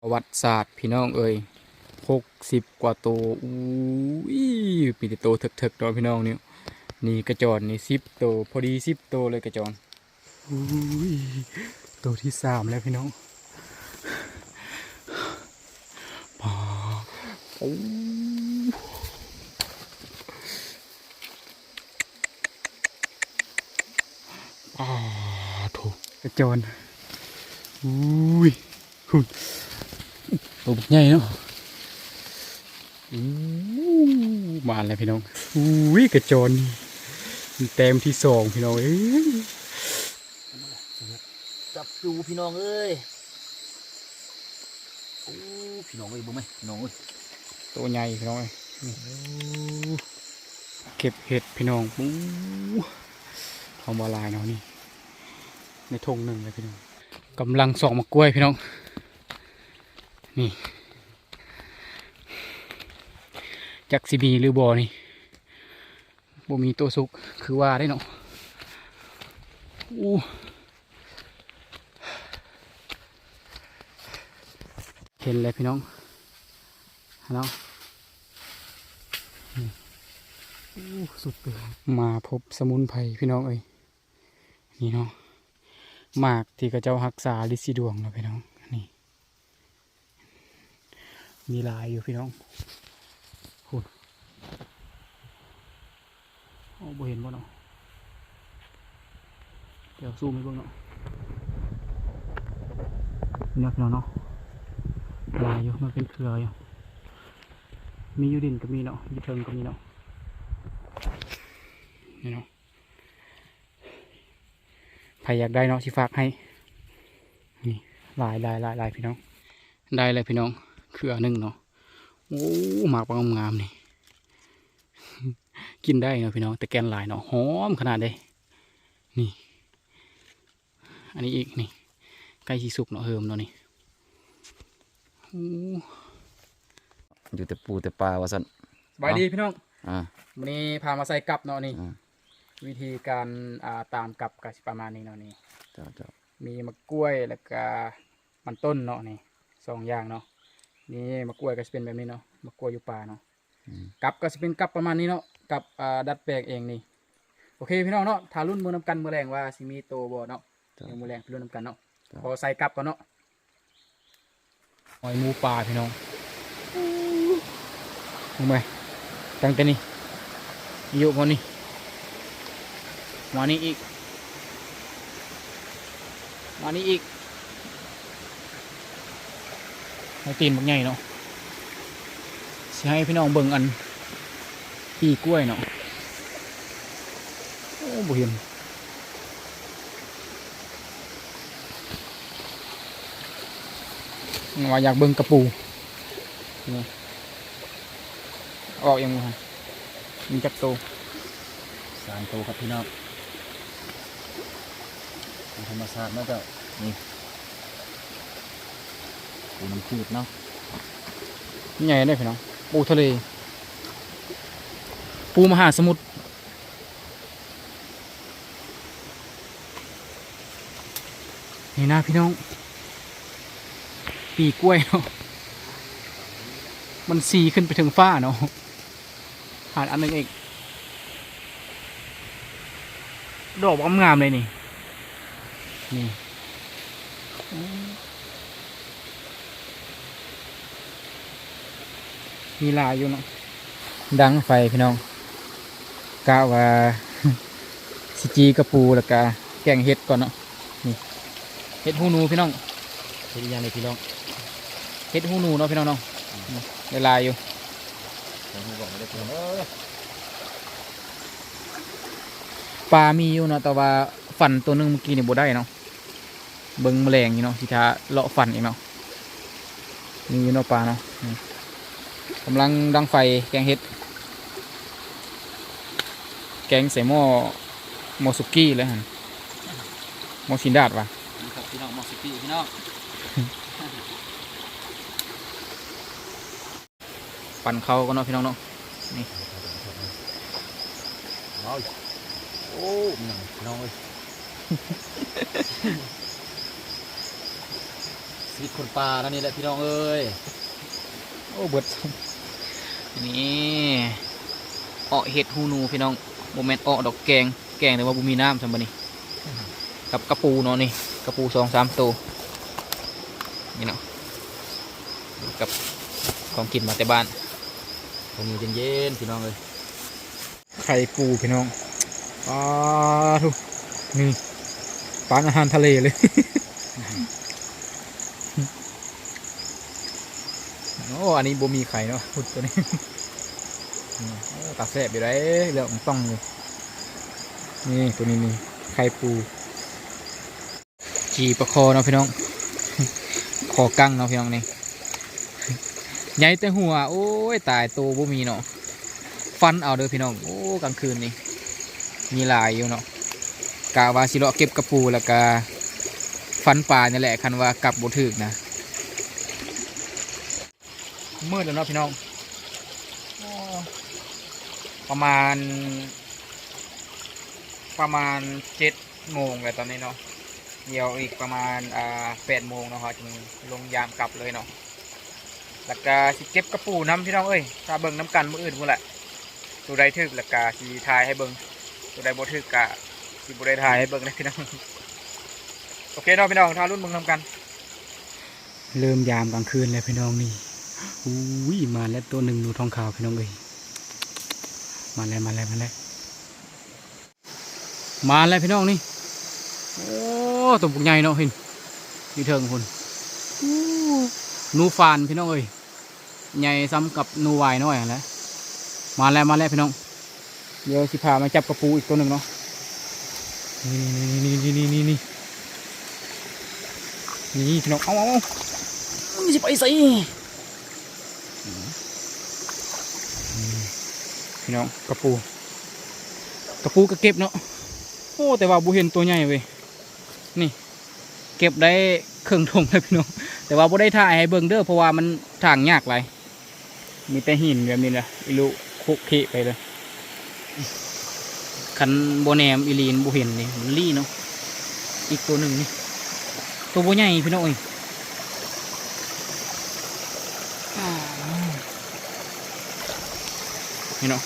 ประวัติศาสตร์พี่น้องเอ้ยหกสิบกว่าตัวอู้ยปีติโตเถิกๆตัวพี่น้องนี่นี่กระจรนี่สิบตัวพอดีสิบตัวเลยกระจรอู้ยตัวที่สามแล้วพี่น้องปาโอ้ปาโถกระจรอุ้ยหุ่น ตัวใหญ่เนาะมาแล้วพี่น้องอุ้ยกระจนเต็มที่สองพี่น้องเอ้ยจับดูพี่น้องเอ้ยโอ้พี่น้องเอ้ยบ่ไหมพี่น้องเอ้ยตัวใหญ่พี่น้องเอ้ยเก็บเห็ดพี่น้องอู้เอามาลายเนาะนี่ในทงหนึ่งเลยพี่น้องกำลังส่องมะกล้วยพี่น้อง นี่จักสิบีหรือบ่อนี่บ่มีตัวสุกคือว่าได้เนาะอู้เห็นเลยพี่น้องเนาะนี่อู้สุดเลยมาพบสมุนไพรพี่น้องเอ้ยนี่เนาะหมากที่กระเจ้ารักษาลิซิดวงนะพี่น้อง มีลายอยู่พี่น้องหุ่นโอ้บ่เห็นบ่เนาะเดี๋ยวซูมให้บิ่งเนาะนี่นะพี่น้องเนาะลายอยู่มันเป็นเครืออยู่มีอยู่ดินก็มีเนาะยูเทิงก็มีเนาะนี่เนาะใครอยากได้เนาะสิฝากให้นี่ลายลายลายลายพี่น้อง ได้เลยพี่น้อง เครือหนึ่งเนาะโอ้หมากปางงามๆนี่ กินได้เนาะพี่น้องแต่แกนหลายเนาะหอมขนาดเลยนี่ อันนี้อีกนี่ใกล้สีสุกเนาะเฮิมเนาะนี่โอ้อยู่แต่ปูแต่ปลาว่าสั่นสบายดีพี่น้องอ่าวันนี้พามาใส่กับเนาะนี่อ่าวิธีการอ่าตามกับกสิประมาณนี้เนาะนี่เจ้าเจ้ามีมะกล้วยแล้วก็มันต้นเนาะนี่สองอย่างเนาะ นี่มะกล้วยก็จะเป็นแบบนี้เนาะมะกล้วยอยู่ป่าเนาะอืมกับก็จะเป็นกับประมาณนี้เนาะกับอ่าดัดแปลงเองนี่โอเคพี่น้องเนาะทารุ่นมือนำกันมือแรงว่าสิมีโตบ่เนาะเจ้าเดี๋ยวมือแรงพี่รุ่นนำกันเนาะครับพอใส่กับก่อนเนาะหอยหมูป่าพี่น้องลงไปตั้งแต่นี่อยู่คนนี้มานี่อีกมานี่อีกให้ ตีนบักใหญ่เนาะสิให้พี่น้องเบิ่งอันปีกล้วยเนาะโอ้บ่เห็นว่าอยากเบิ่งกระปูออกยังไงมีจักโตสามตัวครับพี่น้องเป็นธรรมชาติเนาะเจ้านี่ ปูน้ำจืดเนาะนี่ใหญ่ได้พี่น้องปูทะเล ปูมหาสมุทรนี่นะพี่น้อง ปีกล้วยเนาะมันสีขึ้นไปถึงฟ้าเนาะหาดอันหนึงเองดอกงามเลยนี่ นี่ มีลายอยู่เนาะดังไฟพี่น้องกะว่าสจีกระปูแล้วก็แกงเห็ดก่อนเนาะนี่เห็ดหูหนูพี่น้องเป็นยังไงพี่น้องเห็ดหูหนูเนาะพี่น้องเนาะนี่ได้ลายอยู่ผมบอกไม่ได้พี่น้องเออปลามีอยู่เนาะแต่ว่าฟันตัวหนึงเมื่อกี้นี่บ่ได้เนาะเบิ่งแมลงอยู่เนาะที่ท้าเลาะฟันอีกเนาะมีอยู่เนาะปลาเนาะนี่ กำลังดังไฟแกงเห็ด แกงใส่หม้อหม้อสุกี้เลยฮะหม้อชินดาดว่ะนี่ครับพี่น้องมอสกี้พี่น้องปั่นเขาก็เนาะพี่น้องเนาะเอาโอ้พี่น้องพี่น้องเอ้ยชีวิตคนป่าแล้วนี่แหละพี่น้องเอ้ยโอ้เบิดนี่เออเห็ดหูหนูพี่น้องโมเมนต์เออดอกแกง แกงแต่ว่าบุมีน้ำสำบัดนี้กับกระปูเนาะนี่กระปูสองสามตัวนี่เนาะกับของกินมาแต่บ้านตรงนี้เย็นๆพี่น้องเอ้ยไข่ปูพี่น้องปลาทุกนี่ปานอาหารทะเลเลย โอ้ อันนี้บ่มีไข่เนาะพุดตัวนี้อืมโอ้ตาแสบอยู่ได้เรื่องต้องเลยนี่ตัวนี้นี่ไข่ปู จีประคอเนาะพี่น้อง คอกั้งเนาะพี่น้องนี่ใหญ่แต่หัว โอ้ย ตายตัวบ่มีเนาะ ฟันเอาเด้อพี่น้อง โอ้กลางคืนนี่ มีลายอยู่เนาะกะว่าสิเลาะเก็บกระปูแล้วก็ฟันปลาเนี่ยแหละคันว่ากลับบ่ถึกนะ มืดแล้วเนาะพี่น้องโอ้ประมาณ ประมาณเจ็ดโมงเลยตอนนี้เนาะเดี๋ยวอีกประมาณอ่าแปดโมงเนาะครับจึงลงยามกลับเลยเนาะแล้วก็สิเก็บกระปูน้ำพี่น้องเอ้ยถ้าเบิ่งน้ำกันมืออื่นพุ่นแหละตัวใดถึกแล้วก็สีทายให้เบิ่งตัวใดบ่ถึกกะสิบ่ได้ทายให้เบิ่งนะพี่น้องโอเคเนาะพี่น้องทารุ่นเบิ่งน้ำกัน เริ่มยามกลางคืนแล้วพี่น้องนี่ อุ้ยมาแล้วตัวหนึ่งหนูทองขาวพี่น้องเอ้ยมาแล้วมาแล้วมาแล้วมาแล้วพี่น้องนี่โอ้ตัวปุกใหญ่เนาะเห็นนี่เทิงคนนูฟานพี่น้องเอ้ยใหญ่ซ้ำกับนูวายน้อยนั่นแหละมาแล้วมาแล้วพี่น้องเดี๋ยวสิพามาจับกระปูอีกตัวหนึ่งเนาะนี่นี่นี่นี่นี่นี่นี่พี่น้องเอาเอาเอามันจะไปใส่ พี่น้องกระปู กระปูก็เก็บเนาะโอ้แต่ว่าบุเห็นตัวใหญ่เว้ยนี่ เก็บได้เครื่องทงเลยพี่น้องแต่ว่าบุได้ถ่ายให้เบิ่งเด้อเพราะว่ามันทางยากไรมีแต่หินแบบนี้แหละอิลุคุกคิไปเลยคันโบแนมอีลีนบุเห็นนี่มันลี่เนาะอีกตัวหนึ่งนี่ตัวบุใหญ่พี่น้องเอ้ยอ้าว นี่เนาะ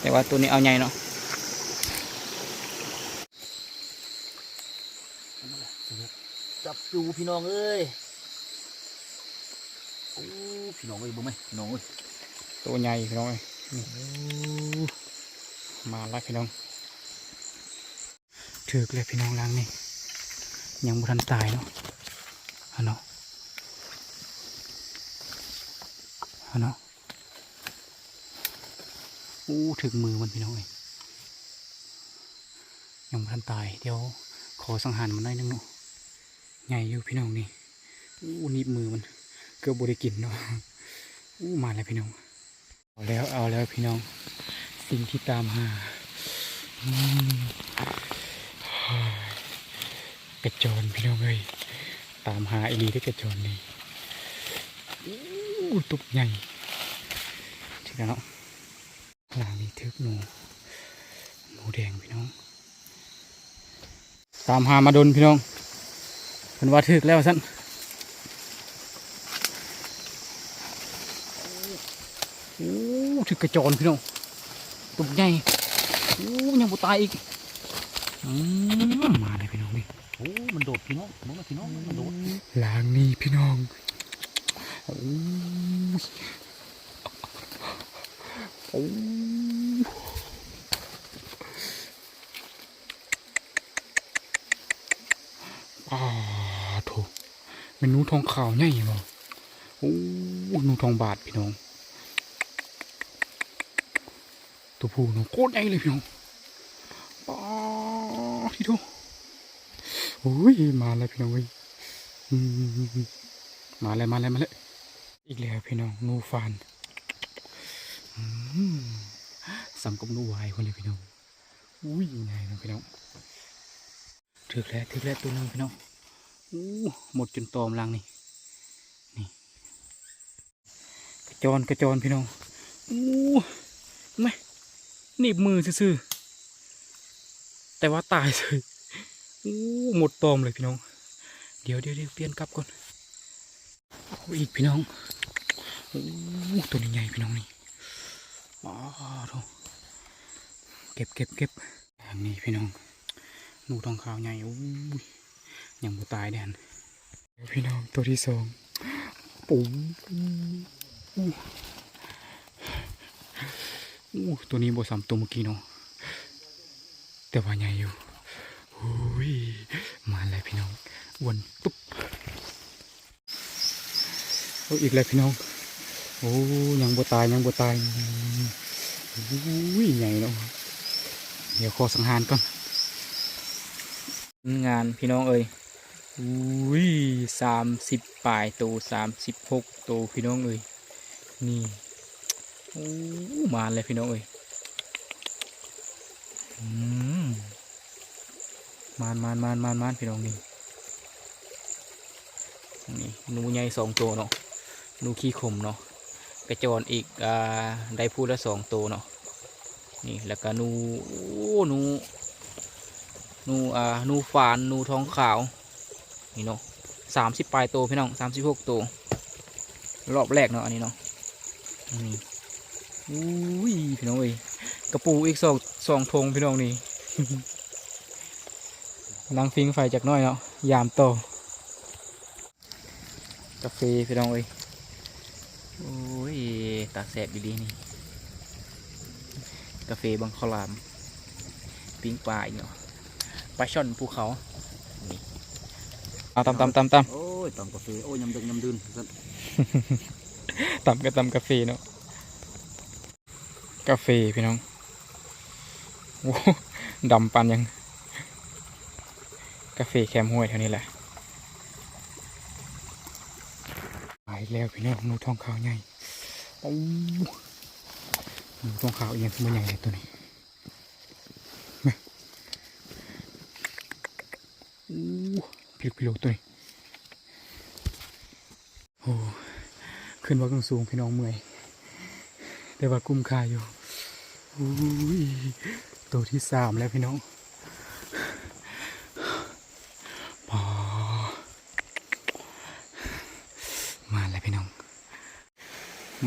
แต่ว่าตัวนี้เอาใหญ่เนาะจับจูพี่น้องเอ้ยโอ้พี่น้องเอ้ยบ่ไหมพี่น้องเอ้ยตัวใหญ่พี่น้องเอ้ยนี่มาแล้วพี่น้องถือกเลยพี่น้องล้างนี่ยังบุทันตายเนาะฮะเนาะฮะเนาะ อู้ถึงมือมันพี่น้องเอ้ยยังบุทันตาย เดี๋ยวขอสังหารมันหน่อยนึงเนาะใหญ่อยู่พี่น้องนี่อู้นิบมือมัน เกือบบได้กินเนาะอู้มาแล้วพี่น้อง เอาแล้วเอาแล้วพี่น้อง สิ่งที่ตามหาอกระจนพี่น้องเอ้ยตามหาไอ้ลีได้กระจนนี่อู้ตุกใหญ่ทีแล้ว หลังนี้ทึกหนูหนูแดงพี่น้อง ตามหามาดนพี่น้องเพิ่นว่าทึกแล้วสั่นโอ้ถึกกระจรพี่น้องตุกใหญ่โอ้ยังบ่ตายอีกอืมมาเลยพี่น้องนี่โอ้มันโดดพี่น้องมึงนะพี่น้องมันโดดลางนี้พี่น้องโอ้ยโอ้อ่าโถเป็นหนูทองขาวใหญ่บ่โอ้หนูทองบาทพี่น้อง ตัวผู้เนาะโคตรใหญ่เลยพี่น้องป้าที่ทุโอ้ยมาแล้วพี่น้องเว้ยอืมมาแล้วมาแล้วมาแล้วอีกแล้วพี่น้องนูฟาน สำกับนูวายคนเลยพี่น้องอุ้ยไงนพี่น้องถึกแล้วถึกแล้วตัวนึงพี่น้องอู้หมดจนตอมลังนี่นี่กระจรกระจรพี่น้องอู้ไม่หนีบมือซื่อแต่ว่าตายเลยอู้หมดตอมเลยพี่น้อง เดี๋ยวเดี๋ยวเดี๋ยวเปลี่ยนกลับก่อนอาอีกพี่น้องโอ้ตัวนี้ใหญ่พี่น้องนี่ อ๋อโถเก็บเก็บเก็บอันนี้พี่น้องนูทองขาวใหญ่โอ้ยยังบ่ตายแดนพี่น้องตัวที่สองปุ๋งอู้ตัวนี้บ่ซ้ำตัวเมื่อกี้เนาะแต่ว่าใหญ่อยู่โอ้ยมาเลยพี่น้องวนตุ๊บเอาอีกแล้วพี่น้อง โอ้ยังบ่ตายยังบ่ตายโอ้ยใหญ่เนาะเดี๋ยวขอสังหารก่อนงานพี่น้องเอ้ยอุ้ยสามสิบปลายตัวสามสิบหกตัวพี่น้องเอ้ยนี่โอ้มาเลยพี่น้องเอ้ยมมานมานมานมานมานพี่น้องนี่นี่หนูใหญ่สองตัวเนาะหนูขี้ขมเนาะ กระจรอีกอได้พูดละสองตัวเนาะนี่แล้วก็นูนูนูอ่านูฝานนูทองขาวนี่เนาะสามสิบปลายโตวพี่น้องสามสิบหกตัวรอบแรกเนาะอันนี้เนาะนี่อุ้ยพี่น้องเอ้ยกระปูอีกสองสองทงพี่น้องนี่กำลังฟิงไฟจากน้อยเนาะยามโตกาแฟพี่น้องเอ้ยโอ้ย ตาแสบดีๆนี่ กาแฟบังคลาม ปิ้งปลาอีกเนาะปลาช่อนภูเขานี่เอาตำตำตำตโอ้ยตำกาแฟโอ้ยยำดึงยำดืนสั่นำตำก็ตำกาแฟเนาะกาแฟพี่น้องโอ้โหดำปันยัง กาแฟแคมห้วยเท่านี้แหละไปแล้วพี่น้องหนูทองขาวใหญ่ โอ้หนูทองขาวอียงขึ้นมาใหญ่เลยตัวนี้แม่โอ้พิลพิโลตัวนี้โอ้ขึ้นว่าสูงพี่น้องเมื่อย แต่ว่ากุ้มคาอยู่อุ้ยตัวที่สามแล้วพี่น้องพอมาแล้วพี่น้อง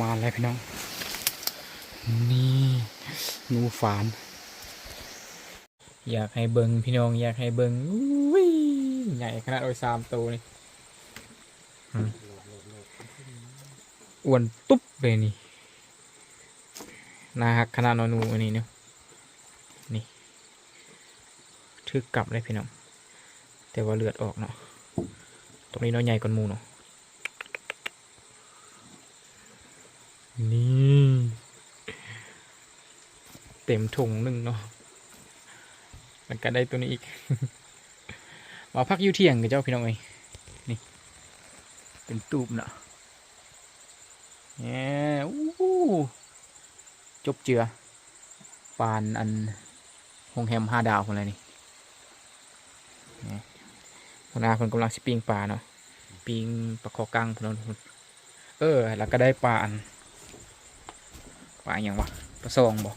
มาแล้วพี่น้อง นี่หนูฝาน อยากให้เบิงพี่น้อง อยากให้เบิงอุ้ยใหญ่ขนาดโอ้ยสามตัวนี่อ้วนตุ๊บเลยนี่นาฮักขนาดนอนูอันนี้เนาะนี่ทึกกลับเลยพี่น้อง แต่ว่าเลือดออกเนาะตรงนี้เนาะใหญ่กว่าหมูเนาะ นี่ เต็มถุงหนึ่งเนาะมันก็ได้ตัวนี้อีก มาพักอยู่เที่ยงกับเจ้าพี่น้องเอ้ยนี่ เป็นตูบเนาะเนี่ยอู้จบเจือ ปานอันโรงแรมห้าดาวคนอะไรนี่นี่คนอาคนกำลังสปิงปลาเนาะปิงปลาคอกังพนนเออ แล้วก็ได้ปลาอัน ปลาอย่างวะปลาซองบอก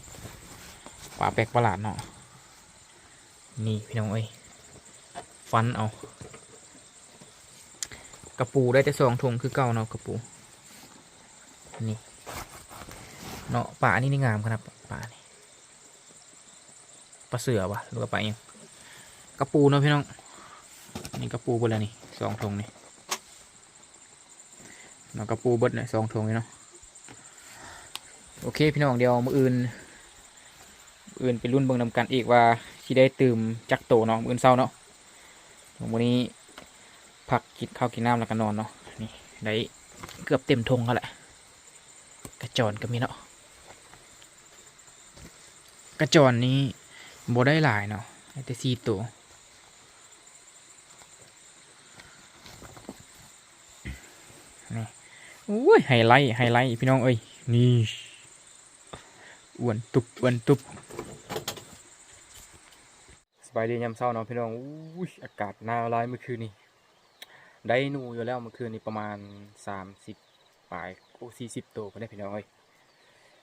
ปลาแปลกประหลาดเนาะนี่พี่น้องเอ้ยฟันเอากระปูได้แต่สองถุงคือเก่าเนาะกระปูนี่เนาะป่านี่นี่งามขนาดป่านี่ปลาเสือวะหรือปลาเองกระปูเนาะพี่น้องนี่กระปูเบิดแล้วนี่สองทงนี่เนาะกระปูเบิดเนี่ยสองทงนี่เนาะ โอเคพี่น้องเดี๋ยวมืออื่นมืออื่นไปรุ่นเบิ่งนำกันอีกว่าที่ได้ตื่มจักโตเนาะมืออื่นเศร้าเนาะวันนี้พักกินข้าวกินน้ำแล้วก็นอนเนาะนี่ได้เกือบเต็มทงแล้วแหละกระจรก็มีเนาะกระจรนี้บ่ได้หลายเนาะแต่สี่ตัวนี่โอ้ยไฮไลท์ไฮไลท์พี่น้องเอ้ยนี่ อ้วนตุบอ้วนตุบสบายดียามเช้าเนาะพี่น้องอุ้ยอากาศหนาวร้ายเมื่อคืนนี้ได้หนูอยู่แล้วเมื่อคืนนี้ประมาณสามสิบปลายโอ้สี่สิบตัวก็ได้พี่น้องเอ้ย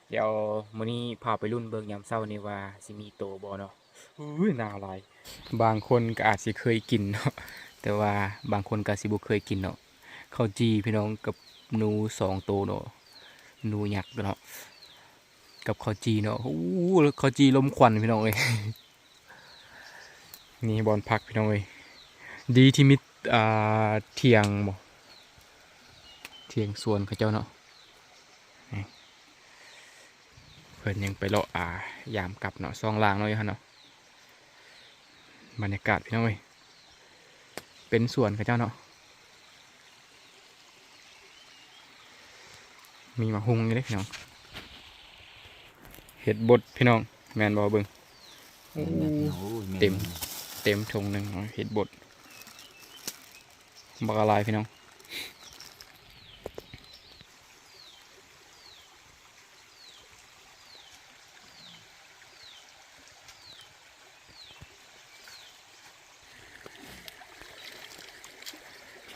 เดี๋ยวมื้อนี้พาไปรุ่นเบิ่งยามเช้านี่ว่าสิมีโตบ่เนาะอุ้ยน่าหลายบางคนก็อาจสิเคยกินเนาะแต่ว่าบางคนก็สิบ่เคยกินเนาะข้าวจีพี่น้องกับหนูสองตัวเนาะหนูยักเนาะ กับข้าวจีเนาะโอ้โหข้าวจีลมควันพี่น้องเอ้ยนี่บอลพักพี่น้องเอ้ยดีที่มิดอ่าเทียงบ่เทียงสวนเขาเจ้าเนาะเพิ่นยังไปเลาะอ่ายามกลับเนาะซองลางเนาะอยู่หั่นเนาะบรรยากาศพี่น้องเอ้ยเป็นสวนเขาเจ้าเนาะมีมาหุงอยู่เด้พี่น้อง เห็ดบดพี่น้อง แมนบอเบิงแม่นแม่นพี่น้องโอ้ยแนเต็ม เต็มทงหนึ่งเอาเห็ดบดบักอะไรพี่น้อง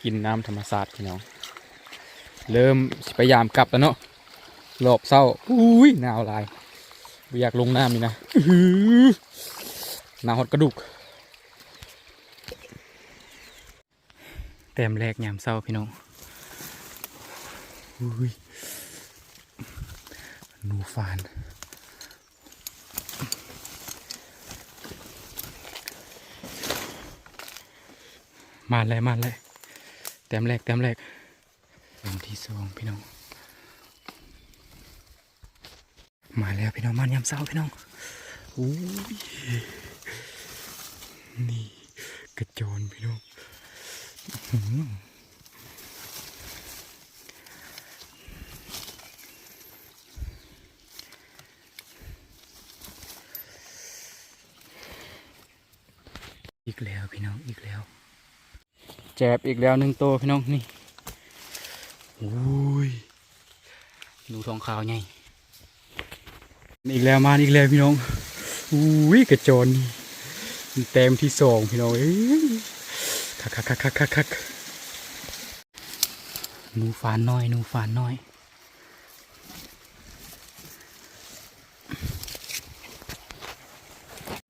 กินน้ำธรรมศาสตร์พี่น้อง เริ่มสิพยายามกลับแล้วเนาะรอบเศร้าอุ้ยหนาวหลายบ่ อยากลงน้ำนี่นะอื้อหือหนาวหดกระดูก แต้มแรกยามเศร้าพี่น้องอุ้ยหนูฟานมาเลยมาเลยแต้มแรกแต้มแรกแต้มที่สองพี่น้อง มาแล้วพี่น้องมายามเศร้าพี่น้องอุ้ยนี่กระโจนพี่น้องอีกแล้วพี่น้องอีกแล้ว แจบอีกแล้วหนึ่งตัวพี่น้องนี่โอ้ยดูทองขาวไง อีกแล้วมาอีกแล้วพี่น้องอุ้ยกระจนนี่เต็มที่สองพี่น้องเอ้ยคักคักคักคักคักคักหนูฟานน้อยหนูฟานน้อย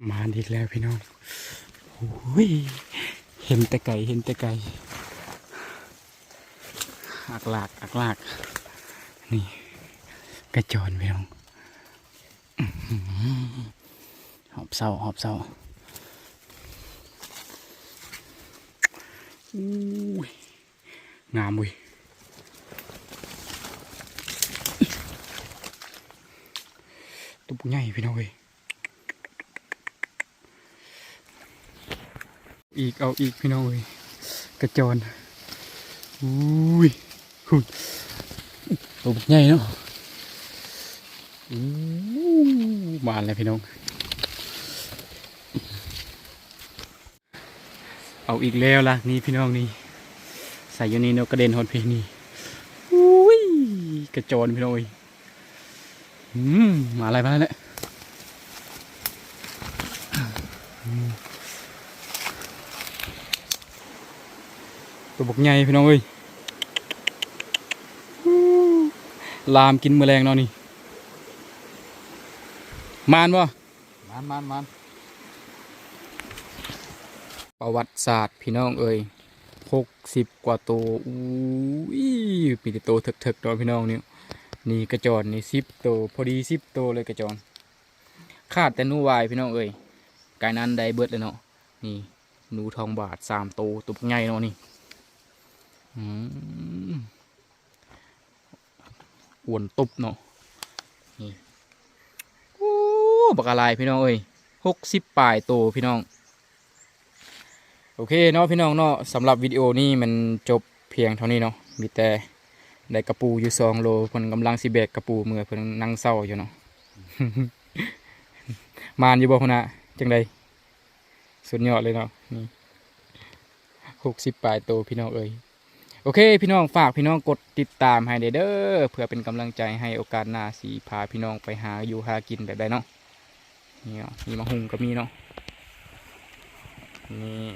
มาอีกแล้วพี่น้องโอ้ยเห็นแต่ไก่เห็นแต่ไก่อักลากอักลาก นี่ กระจรพี่น้อง หอบเศร้าหอบเศร้าอุ้ยงามเว้ยตุ๊บใหญ่พี่น้องเว้ยอีกเอาอีกพี่น้องเอ้ยกระจรอุ้ยหุ่นตัวบักใหญ่เนาะ มาแล้วพี่น้อง เอาอีกแล้วล่ะ นี่พี่น้องนี่ใส่อยู่นี่นาะกระเด็นหดเพนี่อุ้ยกระจรพี่น้องอืมมาอะไรมาแล้วเนี่ยตัวบกใหญ่พี่น้องเอ้ยลามกินแมลงเนาะนี่ มานบ่มันมันมันประวัติศาสตร์พี่น้องเอ้ยหกสิบกว่าตัวอู้ยมีแต่โตวเถิกๆตัวพี่น้องนี่นี่กระจรนี่สิบตัวพอดีสิบตัวเลยกระจรขาดแต่หนูวายพี่น้องเอ้ยกายนั้นได้เบิดเลยเนาะนี่หนูทองบาทสามตัวตัวบักใหญ่เนาะนี่อืมอ้วนตุบเนาะนี่โอ้ บักอะไรพี่น้องเอ้ยหกสิบปลายโตพี่น้อง โอเคเนาะพี่น้องเนาะสำหรับวิดีโอนี้มันจบเพียงเท่านี้เนาะมีแต่ได้กระปูอยู่สองโลเพิ่นกำลังสิแบกกระปูเมื่อเพิ่นนั่งเศร้าอยู่เนาะมานอยู่บ่พุ่นนะจังใดสุดยอดเลยเนาะนี่หกสิบปลายโตพี่น้องเอ้ยโอเค พี่น้องฝากพี่น้องกดติดตามให้เด้อเด้อเพื่อเป็นกำลังใจให้โอกาสหน้าสีพาพี่น้องไปหาอยู่หากินแบบใดเนาะ นี่เนาะมีมะฮุงก็มีเนาะนี่